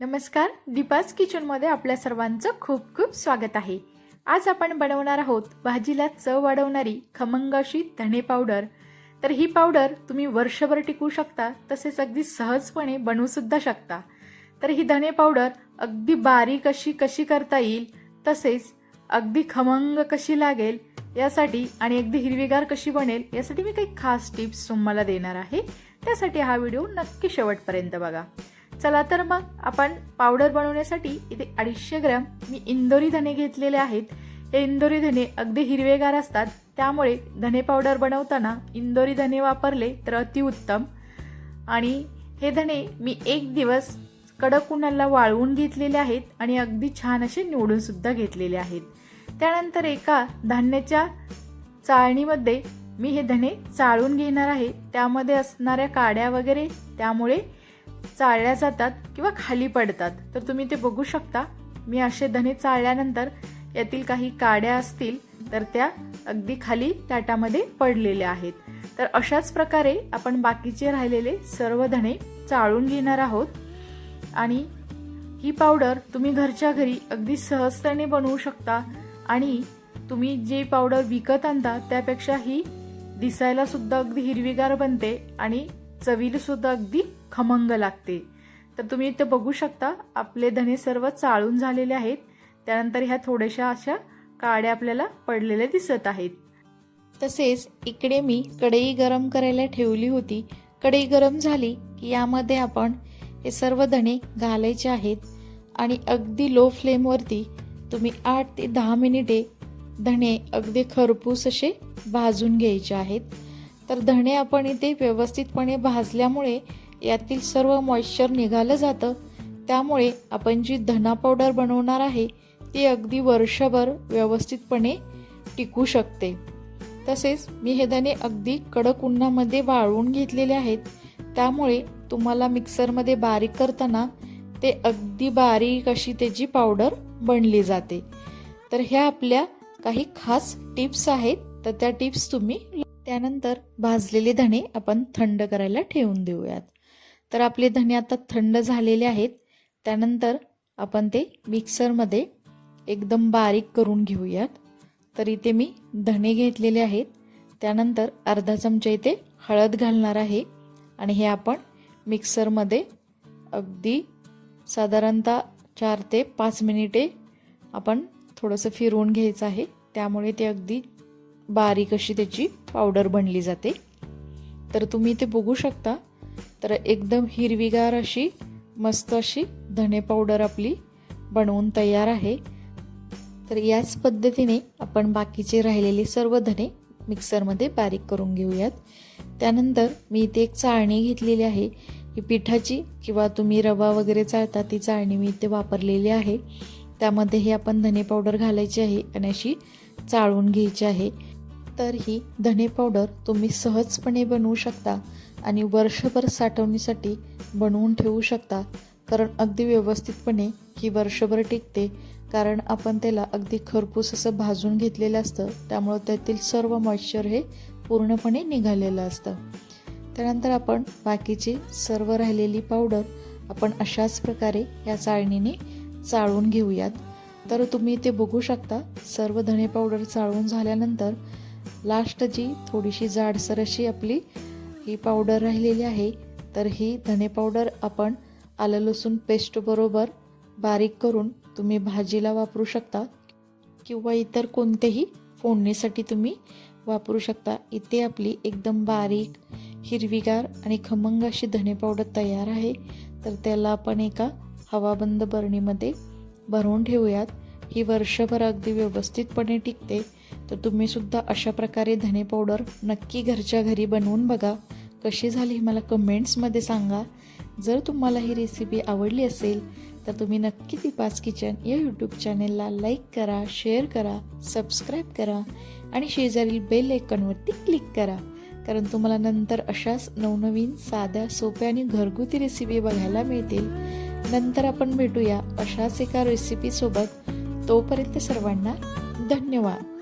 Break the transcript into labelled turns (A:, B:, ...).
A: नमस्कार दीपास किचनमध्ये आपल्या सर्वांचं खूप खूप स्वागत आहे. आज आपण बनवणार आहोत भाजीला चव वाढवणारी खमंग अशी धणे पावडर. तर ही पावडर तुम्ही वर्षभर टिकवू शकता तसेच अगदी सहजपणे बनवूसुद्धा शकता. तर ही धणे पावडर अगदी बारीक अशी कशी करता येईल तसेच अगदी खमंग कशी लागेल यासाठी आणि अगदी हिरवीगार कशी बनेल यासाठी मी काही खास टिप्स तुम्हाला देणार आहे. त्यासाठी हा व्हिडिओ नक्की शेवटपर्यंत बघा. चला तर मग आपण पावडर बनवण्यासाठी इथे अडीचशे ग्रॅम मी इंदोरी धने घेतलेले आहेत. हे इंदोरी धने अगदी हिरवेगार असतात. त्यामुळे धने पावडर बनवताना इंदोरी धने वापरले तर अतिउत्तम आणि हे धने मी एक दिवस कडक उन्हाला वाळवून घेतलेले आहेत आणि अगदी छान असे निवडून सुद्धा घेतलेले आहेत. त्यानंतर एका धान्याच्या चाळणीमध्ये मी हे धने चाळून घेणार आहे. त्यामध्ये असणाऱ्या काड्या वगैरे त्यामुळे चाळल्या जातात किंवा खाली पडतात. तर तुम्ही ते बघू शकता. मी असे धने चाळल्यानंतर यातील काही काड्या असतील तर त्या अगदी खाली ताटामध्ये पडलेल्या आहेत. तर अशाच प्रकारे आपण बाकीचे राहिलेले सर्व धणे चाळून घेणार आहोत. आणि ही पावडर तुम्ही घरच्या घरी अगदी सहजतेने बनवू शकता. आणि तुम्ही जे पावडर विकत आणता त्यापेक्षा ही दिसायला सुद्धा अगदी हिरवीगार बनते आणि चवीला सुद्धा अगदी खमंग लागते. तर तुम्ही इथे बघू शकता आपले धने सर्व चाळून झालेले आहेत. त्यानंतर ह्या थोड्याशा अशा काड्या आपल्याला पडलेल्या दिसत आहेत. तसेच इकडे मी कढई गरम करायला ठेवली होती. कढई गरम झाली की यामध्ये आपण हे सर्व धणे घालायचे आहेत. आणि अगदी लो फ्लेमवरती तुम्ही आठ ते दहा मिनिटे धणे अगदी खरपूस असे भाजून घ्यायचे आहेत. तर धणे आपण इथे व्यवस्थितपणे भाजल्यामुळे यातील सर्व मॉइश्चर निघालं जातं. त्यामुळे आपण जी धना पावडर बनवणार आहे ती अगदी वर्षभर व्यवस्थितपणे टिकू शकते. तसेच मी हे धणे अगदी कडक उन्हामध्ये वाळवून घेतलेले आहेत. त्यामुळे तुम्हाला मिक्सरमध्ये बारीक करताना ते अगदी बारीक अशी त्याची पावडर बनली जाते. तर ह्या आपल्या काही खास टिप्स आहेत. तर त्या टिप्स तुम्ही त्यानंतर भाजलेले धणे आपण थंड करायला ठेवून देऊयात. तर आपले धणे आता थंड झालेले आहेत. त्यानंतर आपण ते मिक्सरमध्ये एकदम बारीक करून घेऊयात. तर इथे मी धणे घेतलेले आहेत. त्यानंतर अर्धा चमचा इथे हळद घालणार आहे. आणि हे आपण मिक्सरमध्ये अगदी साधारणतः चार ते पाच मिनिटे आपण थोडंसं फिरवून घ्यायचं आहे. त्यामुळे ते अगदी बारीक अशी त्याची पावडर बनली जाते. तर तुम्ही ते बघू शकता. तर एकदम हिरवीगार अशी मस्त अशी धने पावडर आपली बनवून तयार आहे. तर याच पद्धतीने आपण बाकीचे राहिलेले सर्व धने मिक्सरमध्ये बारीक करून घेऊयात. त्यानंतर मी इथे एक चाळणी घेतलेली आहे. ही पिठाची किंवा तुम्ही रवा वगैरे चाळता ती चाळणी मी इथे वापरलेली आहे. त्यामध्ये हे आपण धने पावडर घालायची आहे आणि अशी चाळून घ्यायची आहे. तर ही धने पावडर तुम्ही सहजपणे बनवू शकता आणि वर्षभर साठवणीसाठी बनवून ठेवू शकता. कारण अगदी व्यवस्थितपणे ही वर्षभर टिकते. कारण आपण त्याला अगदी खरपूस असं भाजून घेतलेलं असतं. त्यामुळं त्यातील सर्व मॉइश्चर हे पूर्णपणे निघालेलं असतं. त्यानंतर आपण बाकीची सर्व राहिलेली पावडर आपण अशाच प्रकारे या चाळणीने चाळून घेऊयात. तर तुम्ही ते बघू शकता. सर्व धणे पावडर चाळून झाल्यानंतर लास्ट जी थोडीशी जाडसर अशी आपली ही पावडर राहिलेली आहे. तर ही धणे पावडर आपण आलं लसूण पेस्टबरोबर बारीक करून तुम्ही भाजीला वापरू शकता किंवा इतर कोणतेही फोडणीसाठी तुम्ही वापरू शकता. इथे आपली एकदम बारीक हिरवीगार आणि खमंग अशी धणे पावडर तयार आहे. तर त्याला आपण एका हवाबंद बरणीमध्ये भरवून ठेवूयात. ही वर्षभर अगदी व्यवस्थितपणे टिकते तर तुम्ही सुद्धा अशा प्रकारे धने पावडर नक्की घरच्या घरी बनवून बघा. कशी झाली मला कमेंट्समध्ये सांगा. जर तुम्हाला ही रेसिपी आवडली असेल तर तुम्ही नक्की दीपास किचन या यूट्यूब चॅनेलला लाईक करा शेअर करा सबस्क्राईब करा आणि शेजारील बेल आयकॉनवरती क्लिक करा. कारण तुम्हाला नंतर अशाच नवनवीन साध्या सोप्या आणि घरगुती रेसिपी बघायला मिळतील. नंतर आपण भेटूया अशाच एका रेसिपीसोबत तोपर्यंत सर्वांना धन्यवाद.